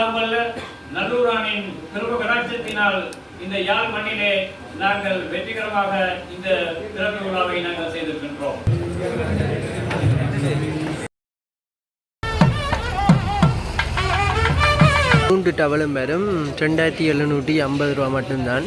எல்லாம் வல்ல நல்லூரானின் பெரும கடாட்சத்தினால் இந்த யாழ் மண்ணிலே நாங்கள் வெற்றிகரமாக இந்த திறப்பு விழாவை நாங்கள் செய்திருக்கின்றோம். மூன்று டவலும் வெறும் ரெண்டாயிரத்தி எழுநூற்றி ஐம்பது ரூபா மட்டும்தான்.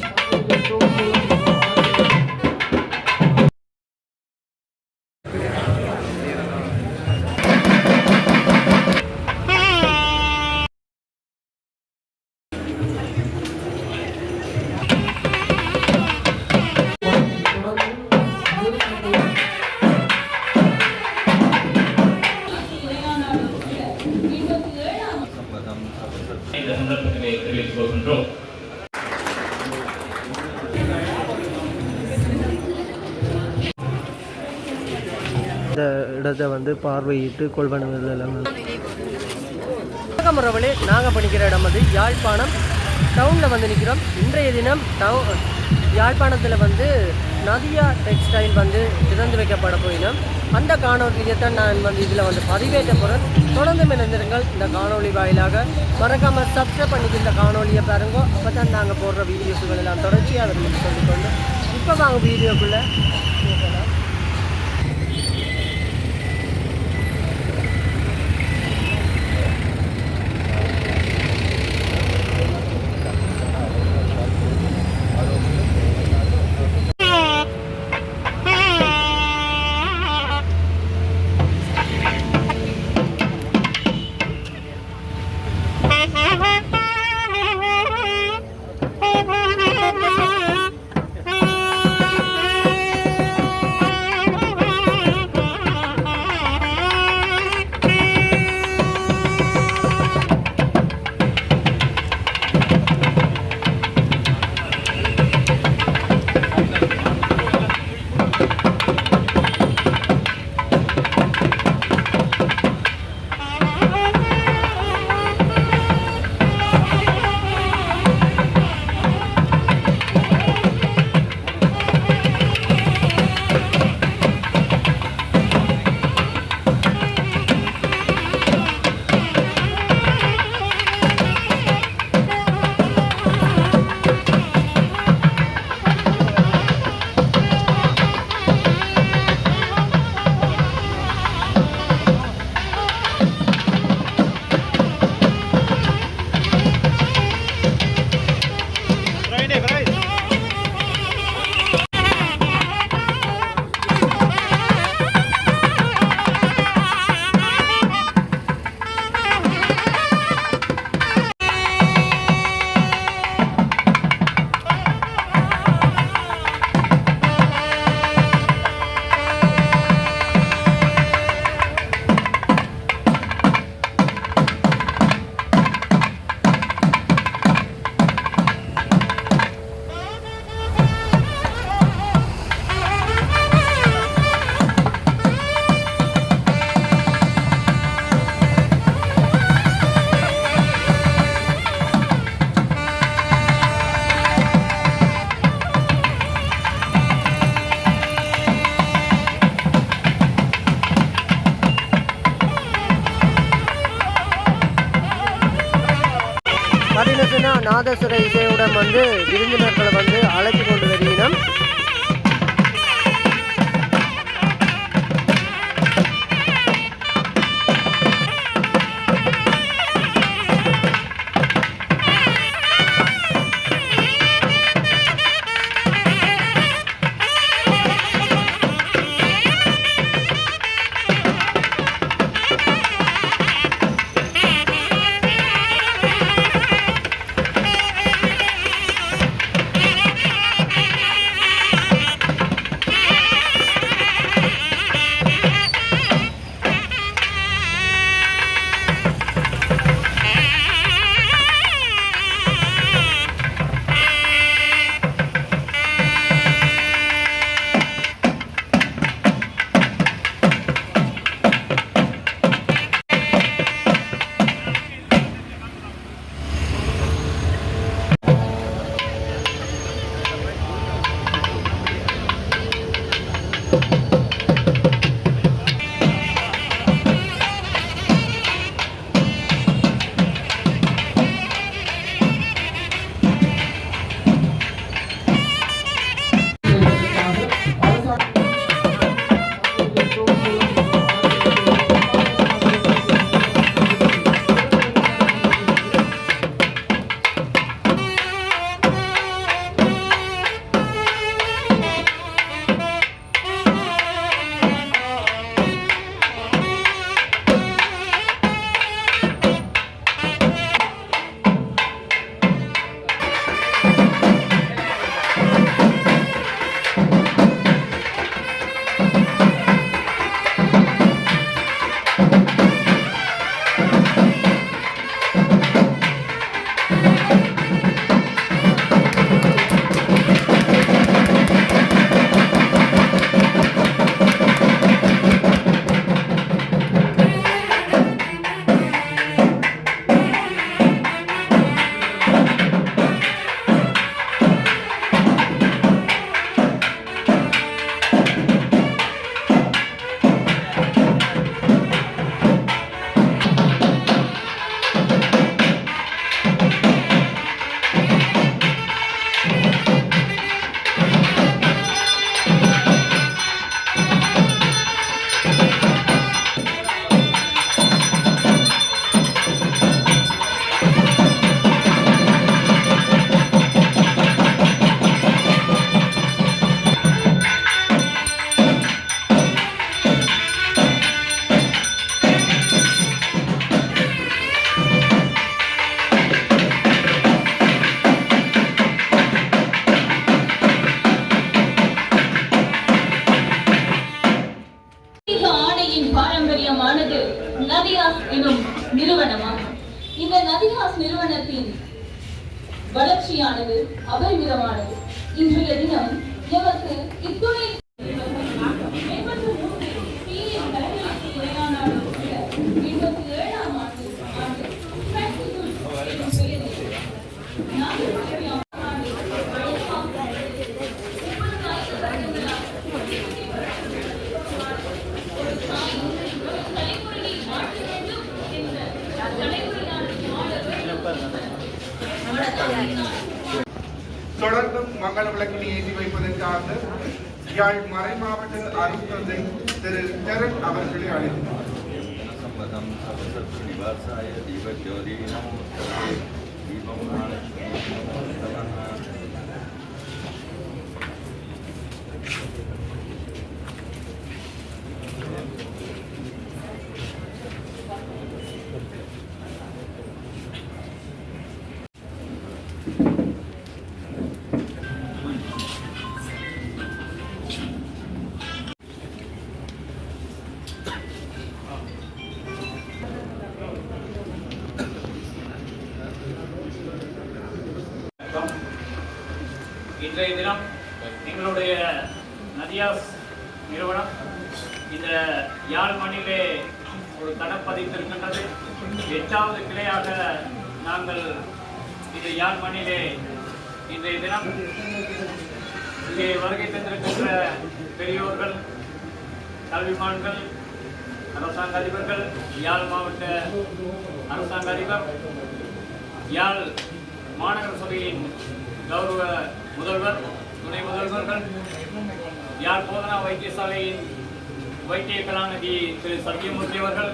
கொள்கின்றோம் இந்த இடத்தை வந்து பார்வையிட்டு எல்லாம். வணக்கம் உறவுகளே நாங்கள் படிக்கிற இடம் வந்து யாழ்ப்பாணம் டவுனில் வந்து நிற்கிறோம் இன்றைய தினம் டவு யாழ்ப்பாணத்தில் வந்து நதியா டெக்ஸ்டைல் வந்து திறந்து வைக்கப்பட போயினோம் அந்த காணொலியை தான் நான் வந்து இதில் வந்து பதிவேற்ற போகிறேன் தொடர்ந்து இணைந்திருங்கள். இந்த காணொலி வாயிலாக மறக்காமல் சப்ஸ்கிரைப் பண்ணிட்டு இந்த காணொலியை பாருங்க. அப்போ தான் நாங்கள் போடுற வீடியோஸுகள் எல்லாம் தொடர்ச்சியாக அதை சொல்லிக்கொண்டு இப்போ வாங்க வீடியோக்குள்ளே. பதினெட்டுனா சொன்னா நாதஸ்வர இசையுடன் வந்து விருந்தினர்களை வந்து அழைச்சி கொண்டு வருகிறோம் நிறுவனத்தின் வளர்ச்சியானது அபரிமிதமானது. இன்றைய தினம் எங்கள் மறை மாவட்ட அருள் தந்தை திரு கரண் அவர்களை அழைத்தார். விவசாய தீப ஜோதி நமோ தீபம் நிறுவனம் இந்த யாழ் மண்ணிலே ஒரு தடப்பதித்திருக்கின்றது எட்டாவது கிளையாக நாங்கள் இந்த யாழ் மண்ணிலே இன்றைய தினம் இங்கே வருகை தந்திருக்கின்ற பெரியோர்கள் கல்விமான்கள் அரசாங்க அதிபர்கள் யாழ் மாவட்ட அரசாங்க அதிபர் யாழ் மாநகர சபையின் கௌரவ முதல்வர் துணை முதல்வர்கள் யார் போதனா வைத்தியசாலையின் வைத்திய கலாநிதி திரு சத்தியமூர்த்தி அவர்கள்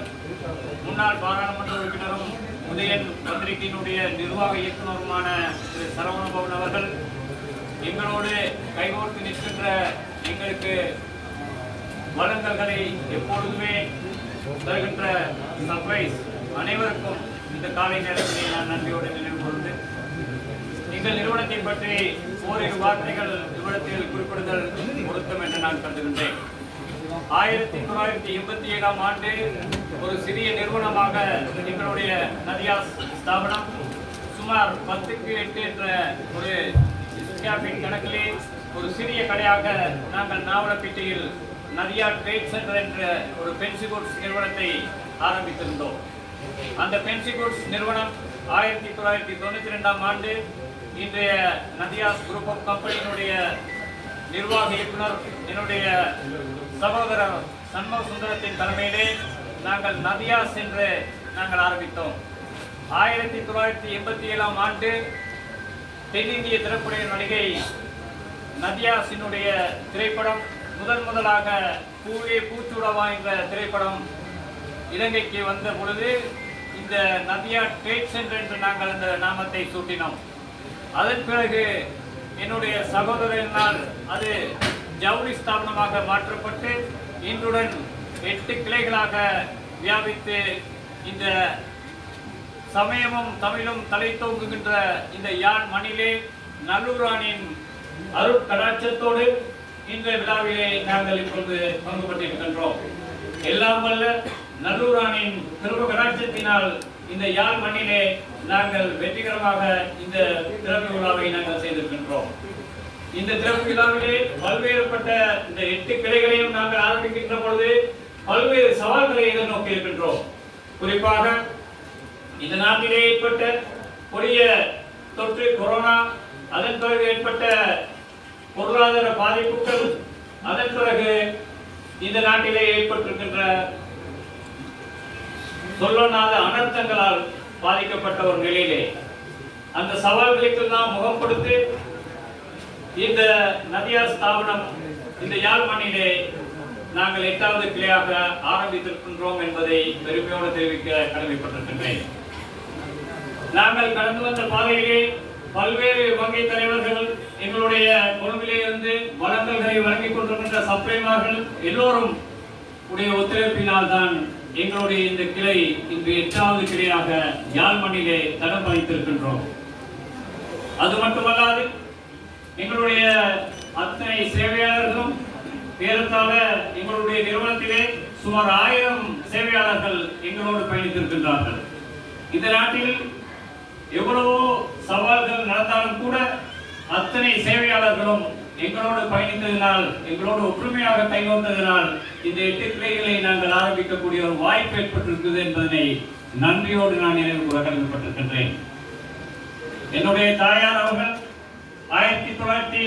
முன்னாள் பாராளுமன்ற உறுப்பினரும் உதயன் பத்திரிகையினுடைய நிர்வாக இயக்குநருமான திரு சரவணபவன் அவர்கள் எங்களோடு கைகோர்த்து நிற்கின்ற எங்களுக்கு வழங்கல்களை எப்பொழுதுமே தருகின்ற சர்ப்ரைஸ் அனைவருக்கும் இந்த காலை நேரத்திலே நான் நன்றியோடு நினைவு கொண்டு எங்கள் நிறுவனத்தை பற்றி ஓரிரு வார்த்தைகள் விவரத்தில் குறிப்பிடுதல் பொருத்தம் என்று நான் கருதுகின்றேன். ஆயிரத்தி தொள்ளாயிரத்தி எண்பத்தி ஏழாம் ஆண்டு ஒரு சிறிய நிறுவனமாக எங்களுடைய நதியாஸ் ஸ்தாபனம் சுமார் பத்துக்கு எட்டு என்ற ஒரு கேபின் கணக்கிலே ஒரு சிறிய கடையாக நாங்கள் நாவலப்பேட்டையில் நதியா ட்ரேட் சென்டர் என்ற ஒரு பென்சிகூட்ஸ் நிறுவனத்தை ஆரம்பித்திருந்தோம். அந்த பென்சிகூட்ஸ் நிறுவனம் ஆயிரத்தி தொள்ளாயிரத்தி தொண்ணூற்றி ரெண்டாம் ஆண்டு இன்றைய நதியாஸ் குரூப் ஆஃப் கம்பெனியினுடைய நிர்வாக இயக்குனர் என்னுடைய சகோதரர் சண்முக சுந்தரத்தின் தலைமையிலே நாங்கள் நதியாஸ் என்று நாங்கள் ஆரம்பித்தோம். ஆயிரத்தி தொள்ளாயிரத்தி எண்பத்தி ஏழாம் ஆண்டு தென்னிந்திய திரைப்பட நடிகை நதியாசினுடைய திரைப்படம் முதன் முதலாக பூவே பூச்சூடவா என்ற திரைப்படம் இலங்கைக்கு வந்த பொழுது இந்த நதியா ட்ரேட் சென்டர் என்று நாங்கள் அந்த நாமத்தை சூட்டினோம். அதன் பிறகு என்னுடைய சகோதரனால் அது ஜவுளி ஸ்தாபனமாக மாற்றப்பட்டு இன்றுடன் எட்டு கிளைகளாக வியாபித்து இந்த சமயமும் தமிழும் தலை தோங்குகின்ற இந்த யாழ் மணிலே நல்லூரானின் அருட்கடாட்சத்தோடு இந்த விழாவிலே நாங்கள் இப்பொழுது பங்கு பெற்றிருக்கின்றோம். எல்லாம் வல்ல நல்லூரானின் திருமுக கடாட்சத்தினால் இந்த யாழ் மண்ணிலே நாங்கள் வெற்றிகரமாக இந்த திறப்பு விழாவை நாங்கள் செய்திருக்கின்றோம். இந்த திறப்பு விழாவிலே பல்வேறுபட்ட இந்த எட்டு கிளைகளையும் நாங்கள் ஆரம்பிக்கின்ற பொழுது பல்வேறு சவால்களை எதிர்நோக்கி இருக்கின்றோம். குறிப்பாக இந்த நாட்டிலே ஏற்பட்ட கொடிய தொற்று கொரோனா அதன் பிறகு ஏற்பட்ட பொருளாதார பாதிப்புகள் அதன் பிறகு இந்த நாட்டிலே ஏற்பட்டிருக்கின்ற சொல்லொண்ணாத அனர்த்தங்களால் பாதிக்கப்பட்ட ஒரு நிலையிலே அந்த சவால்களுக்கு நாம் முகம் கொடுத்து இந்த நதியார் ஸ்தாபனம் இந்த யாழ் நாங்கள் எட்டாவது கிளையாக ஆரம்பித்திருக்கின்றோம் என்பதை பெருமையோடு தெரிவிக்க கடமைப்பட்டிருக்கின்றேன். நாங்கள் கடந்து வந்த பாதையிலே பல்வேறு வங்கி தலைவர்கள் எங்களுடைய கொழும்பிலே இருந்து வழங்கல்களை வழங்கிக் கொண்டிருக்கின்ற சப்ளைமார்கள் எல்லோரும் உடைய ஒத்துழைப்பினால் தான் எங்களுடைய இந்த கிளை இன்று எட்டாவது கிளையாக யாழ்மண்ணிலே தடம் பதித்திருக்கின்றோம். அது மட்டுமல்லாது எங்களுடைய அத்தனை சேவையாளர்களும் ஏறத்தாழ எங்களுடைய நிறுவனத்திலே சுமார் ஆயிரம் சேவையாளர்கள் எங்களோடு பயணித்திருக்கின்றார்கள். இந்த நாட்டில் எவ்வளவோ சவால்கள் நடந்தாலும் கூட அத்தனை சேவையாளர்களும் எங்களோடு பயணித்ததினால் எங்களோடு ஒற்றுமையாக கைகோர்த்ததினால் இந்த எட்டு கிளைகளை நாங்கள் ஆரம்பிக்கக்கூடிய ஒரு வாய்ப்பு ஏற்பட்டிருக்கிறது என்பதனை நன்றியோடு நான் நினைவு கூற கடமைப்பட்டிருக்கின்றேன். என்னுடைய தாயார் அவர்கள் ஆயிரத்தி தொள்ளாயிரத்தி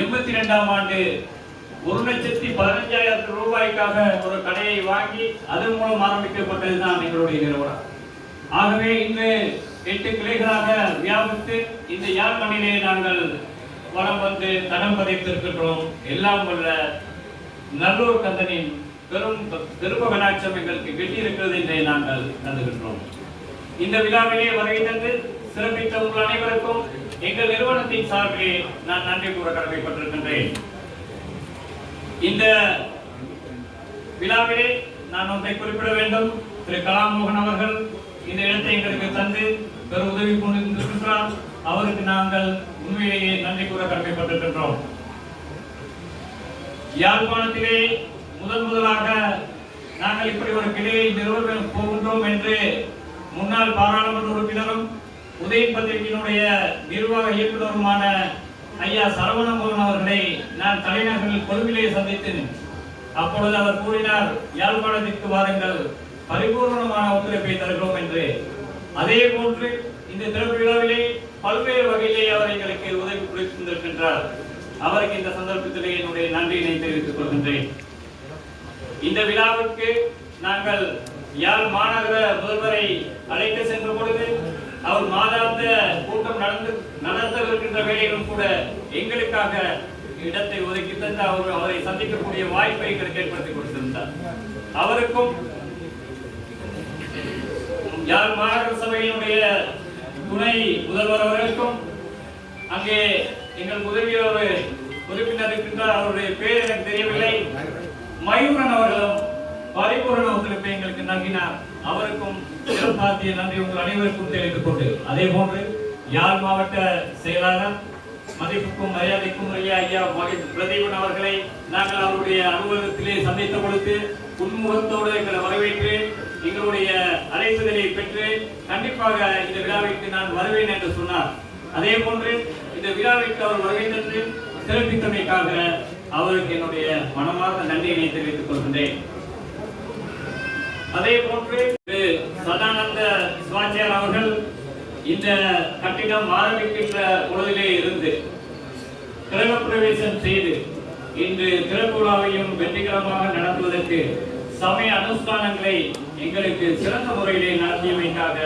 எண்பத்தி ரெண்டாம் ஆண்டு ஒரு லட்சத்தி பதினஞ்சாயிரம் ரூபாய்க்காக ஒரு கடையை வாங்கி அதன் மூலம் ஆரம்பிக்கப்பட்டதுதான் எங்களுடைய நிறுவனம். ஆகவே இன்று எட்டு கிளைகளாக வியாபித்து இந்த யாழ்மணியிலே நாங்கள் வனம் வந்து தனம் பதித்திருக்கின்றோம். எல்லாம் உள்ள நல்லூர் கந்தனின் பெரும் திருப்ப கடாட்சம் எங்களுக்கு வெட்டியிருக்கிறது என்றே நாங்கள் கருதுகின்றோம். இந்த விழாவிலே வருகை தந்து சிறப்பித்த உங்கள் அனைவருக்கும் எங்கள் நிறுவனத்தின் சார்பிலே நான் நன்றி கூற கடமைப்பட்டிருக்கின்றேன். இந்த விழாவிலே நான் ஒன்றை குறிப்பிட வேண்டும். திரு கலாம் மோகன் அவர்கள் இந்த இடத்தை எங்களுக்கு தந்து பெரும் உதவி கொண்டிருக்கின்றார் அவருக்கு நாங்கள் உண்மையிலேயே நன்றி கூற கடமைப்பட்டிருக்கின்றோம். யாழ்ப்பாணத்திலே முதன் முதலாக நாங்கள் இப்படி ஒரு கிளையை நிறுவ போகின்றோம் என்று முன்னாள் பாராளுமன்ற உறுப்பினரும் உதய பத்திரிகையினுடைய நிர்வாக இயக்குநருமான ஐயா சரவணமோகன் அவர்களை நான் தலைநகரில் கொழும்பிலே சந்தித்தேன். அப்பொழுது அவர் கூறினார் யாழ்ப்பாணத்திற்கு வாருங்கள் பரிபூர்ணமான ஒத்துழைப்பை தருகிறோம் என்று. அதே போன்று இந்த திறப்பு விழாவிலே பல்வேறு வகையிலே அவர் எங்களுக்கு உதவி புரிந்திருக்கின்றார். அவருக்கு இந்த சந்தர்ப்பத்திலே என்னுடைய நன்றியினை தெரிவித்துக் கொள்கின்றேன். இந்த விழாவிற்கு நாங்கள் யாழ் மாநகர முதல்வரை அழைத்து சென்ற பொழுது அவர் மாதாந்த கூட்டம் நடந்து நடத்தவிருக்கின்ற வேளையிலும் கூட எங்களுக்காக இடத்தை ஒதுக்கி தந்து அவர் அவரை சந்திக்கக்கூடிய வாய்ப்பை எங்களுக்கு ஏற்படுத்தி கொடுத்திருந்தார். அவருக்கும் யாழ் மாநகர சபையினுடைய துணை முதல்வர் அவர்களுக்கும் அங்கே எங்கள் உதவி ஒரு உறுப்பினர் இருக்கின்றார் அவருடைய பேர் எனக்கு தெரியவில்லை. மயூரன் அவர்களும் பரிபூரண ஒத்துழைப்பை எங்களுக்கு நல்கினார். அவருக்கும் சிறப்பாத்திய நன்றி உங்கள் அனைவருக்கும் தெரிவித்துக் கொண்டு அதே போன்று யாழ் மாவட்ட செயலாளர் மதிப்புக்கும் மரியாதைக்கும் உரிய ஐயா மகிழ் பிரதீபன் அவர்களை நாங்கள் அவருடைய அலுவலகத்திலே சந்தித்த பொழுது உன்முகத்தோடு எங்களை வரவேற்று எங்களுடைய அழைப்புதலை பெற்று கண்டிப்பாக இந்த விழாவிற்கு நான் வருவேன் என்று சொன்னார். அதே போன்று இந்த விழாவிற்கு அவர் வருகை தந்து சிறப்பித்தமைக்காக அவருக்கு என்னுடைய மனமார்ந்த நன்றியினை தெரிவித்துக் கொள்கின்றேன். அதே போன்று சதானந்த சுவாச்சியார் அவர்கள் இந்த கட்டிடம் ஆரம்பிக்கின்ற பொழுதிலே இருந்து கிரகப்பிரவேசம் செய்து இன்று திறப்பு விழாவையும் வெற்றிகரமாக நடத்துவதற்கு சமய அனுஷ்டானங்களை எங்களுக்கு சிறந்த முறையிலே நடத்தியமைக்காக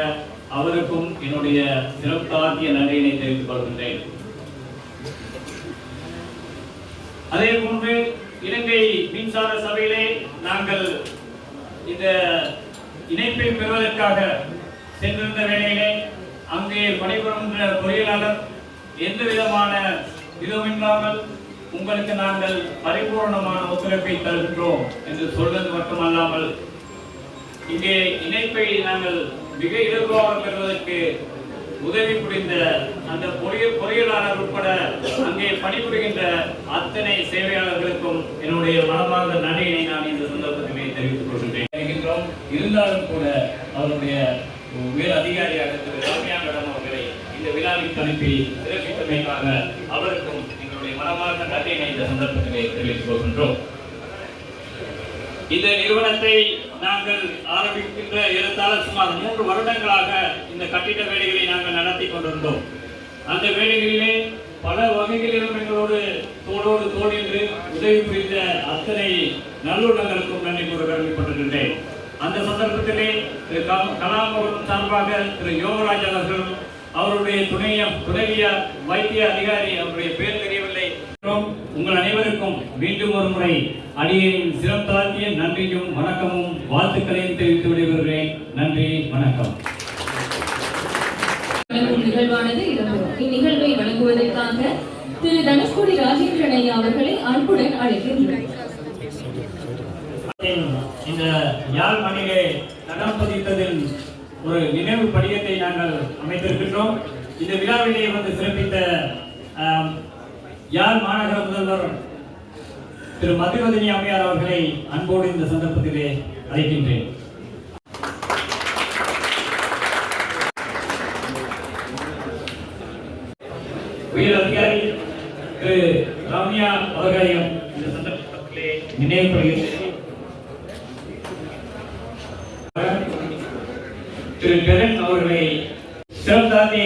அவருக்கும் என்னுடைய சிறப்பாகிய நன்றியினை தெரிவித்துக் கொள்கின்றேன். அதே போன்று இலங்கை மின்சார சபையிலே நாங்கள் இந்த இணைப்பை பெறுவதற்காக சென்றிருந்த வேளையிலே அங்கே பணிபுரிகின்ற பொறியியலாளர் எந்த விதமான இதுவுமில்லாமல் உங்களுக்கு நாங்கள் பரிபூர்ணமான ஒத்துழைப்பை தருகின்றோம் என்று சொல்வது மட்டுமல்லாமல் இங்கே இணைப்பை நாங்கள் மிக இலகுவாக பெறுவதற்கு உதவி புரிந்த அந்த பொறியியல் பொறியியலாளர் உட்பட அங்கே பணிபுரிகின்ற அத்தனை சேவையாளர்களுக்கும் என்னுடைய மனமார்ந்த நன்றியினை நான் இந்த சந்தர்ப்பத்திலே தெரிவித்துக் கொள்கின்றேன். இருந்தாலும் கூட அவருடைய உயர் அதிகாரியாக திரு ராமியாங்கடம் அவர்களை இந்த விழாவிற்கு அனுப்பி சிறப்பித்தமைக்காக அவருக்கும் எங்களுடைய மனமார்ந்த நன்றியினை இந்த சந்தர்ப்பத்திலே தெரிவித்துக் கொள்கின்றோம் இந்த நிறுவனத்தை நாங்கள் ஆரம்பிக்கின்ற ஏறத்தாழ சுமார் மூன்று வருடங்களாக இந்த கட்டிட வேலைகளை நாங்கள் நடத்தி கொண்டிருந்தோம். அந்த வேலைகளிலே பல வகைகளிலும் எங்களோடு தோளோடு தோல் என்று உதவி புரிந்த அத்தனை நல்லுள்ளங்களுக்கும் நன்றி கூற கடமைப்பட்டிருக்கின்றேன். அந்த சந்தர்ப்பத்திலே திரு கம்- கலாம் அவர்கள் சார்பாக திரு யோகராஜ் அவர்களும் அவருடைய துணைய துணைவிய வைத்திய அதிகாரி அவருடைய பேர் தெரியவில்லை. உங்கள் அனைவருக்கும் மீண்டும் ஒரு முறை அடியேன் சிறப்பாத்திய நன்றியும் வணக்கமும் வாழ்த்துக்களையும் தெரிவித்து விடைபெறுகிறேன். நன்றி வணக்கம். நிகழ்வானது இந்நிகழ்வை வழங்குவதற்காக திரு தனுஷ்கோடி ராஜேந்திரன் ஐயா அவர்களை அன்புடன் அழைக்கின்றோம். இந்த யாழ் மண்ணிலே தடம் பதித்ததில் ஒரு நினைவு படியத்தை நாங்கள் அமைத்திருக்கின்றோம். இந்த விழாவிலே வந்து சிறப்பித்த யாழ் மாநகர முதல்வர்? திரு மதுவதினி அம்மையார் அவர்களை அன்போடு இந்த சந்தர்ப்பத்திலே அழைக்கின்றேன். உயர் அதிகாரி திரு ரம்யா அவர்களையும் இந்த சந்தர்ப்பத்திலே நினைவுபடுகிறேன் திரு கரண் அவர்களை சிறந்தாத்தி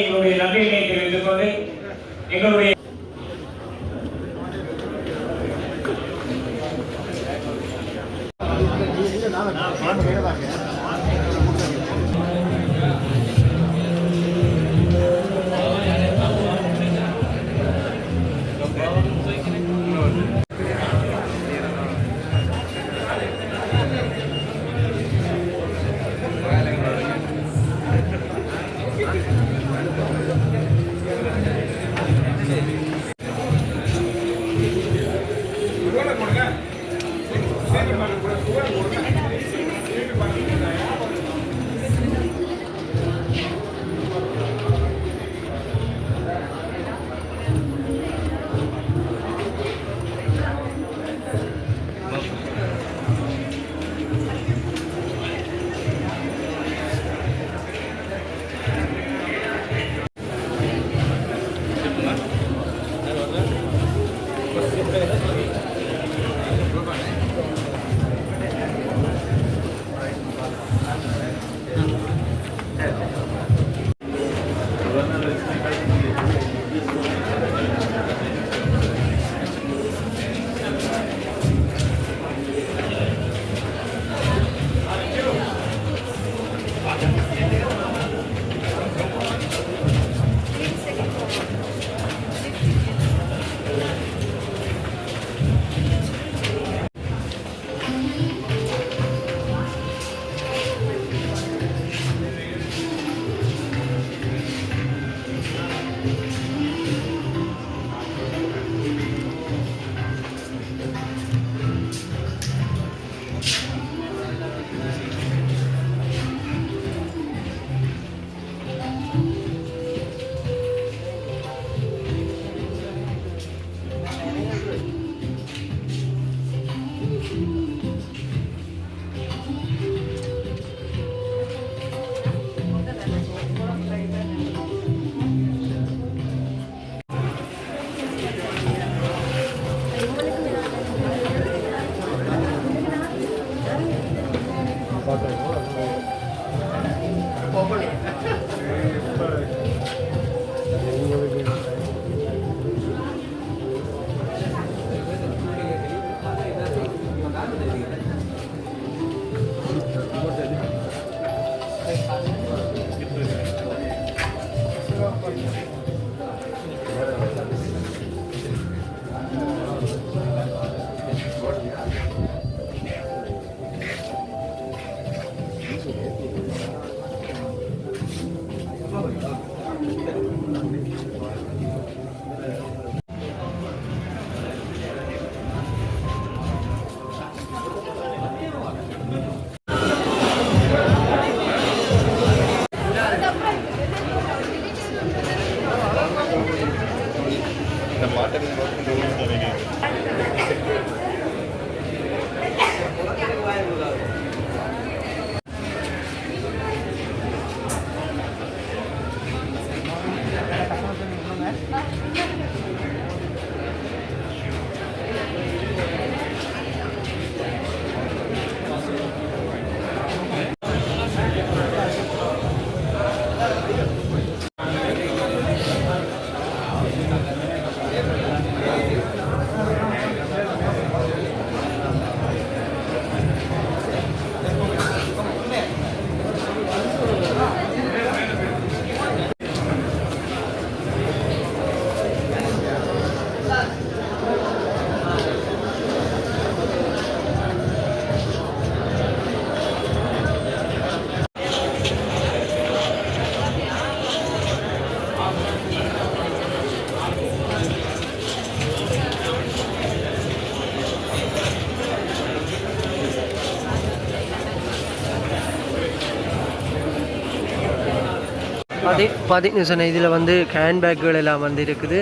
பார்த்தீங்கன்னு சொன்னேன் இதில் வந்து ஹேண்ட்பேக்குகள் எல்லாம் வந்து இருக்குது.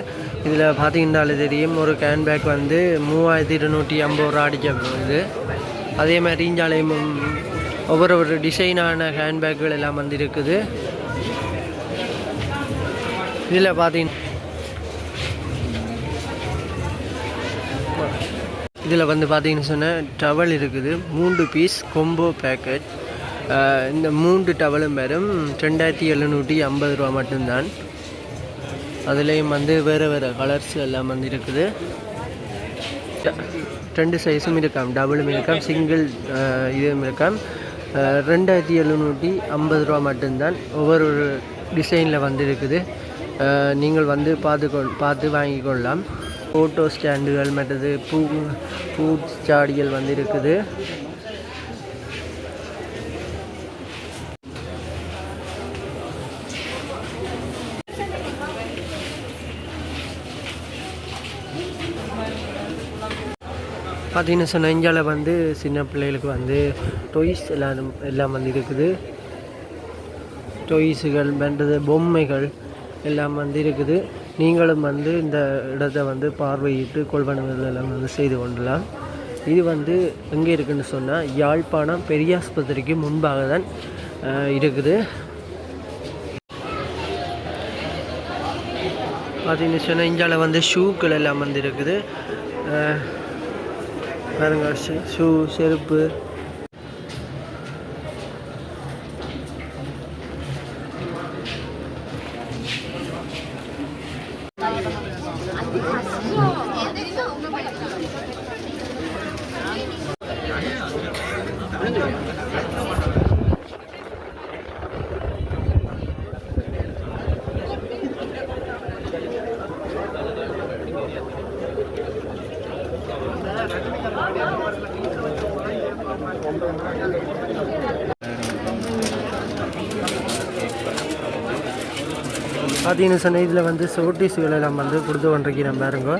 இதில் பார்த்தீங்கன்னாலே தெரியும் ஒரு கேன்பேக் வந்து மூவாயிரத்தி இருநூற்றி ஐம்பது ரூபா அடிக்க போகுது. அதே மாதிரி இஞ்சாலையும் ஒவ்வொரு ஒரு டிசைனான ஹேண்ட்பேக்குகள் எல்லாம் வந்து இருக்குது. இதில் பார்த்தீங்க இதில் வந்து பார்த்தீங்கன்னு சொன்னால் டவல் இருக்குது. மூன்று பீஸ் கொம்போ பேக்கெட் இந்த மூன்று டவலும் வெறும் ரெண்டாயிரத்தி எழுநூற்றி ஐம்பது ரூபா மட்டும்தான். அதுலேயும் வந்து வேறு வேறு கலர்ஸ் எல்லாம் வந்து இருக்குது. ரெண்டு சைஸும் இருக்காம் டபுளும் இருக்காம் சிங்கிள் இதுவும் இருக்காம். ரெண்டாயிரத்தி எழுநூற்றி ஐம்பது ரூபா மட்டும்தான் ஒவ்வொரு டிசைனில் வந்து இருக்குது. நீங்கள் வந்து பார்த்து கொள் பார்த்து வாங்கி கொள்ளலாம். ஃபோட்டோ ஸ்டாண்டுகள் மற்றது பூ பூ சாடிகள் வந்து இருக்குது. பார்த்தீங்கன்னா சொன்னால் இந்தியாவில் வந்து சின்ன பிள்ளைகளுக்கு வந்து டொய்ஸ் எல்லாம் எல்லாம் வந்து இருக்குது. டொய்ஸுகள் பண்ணுறது பொம்மைகள் எல்லாம் வந்து இருக்குது. நீங்களும் வந்து இந்த இடத்தை வந்து பார்வையிட்டு கொள்வனவுகள் எல்லாம் வந்து செய்து கொள்ளலாம். இது வந்து எங்கே இருக்குதுன்னு சொன்னால் யாழ்ப்பாணம் பெரியாஸ்பத்திரிக்கு முன்பாக தான் இருக்குது. பார்த்தீங்கன்னு சொன்னால் இந்தியாவில் வந்து ஷூக்கள் எல்லாம் வந்து இருக்குது. அஹ், ஷூ செருப்பு. பார்த்தீங்கன்னு சொன்னால் இதில் வந்து சோட்டி எல்லாம் வந்து கொடுத்து கொண்டிருக்கிறேன் பாருங்க.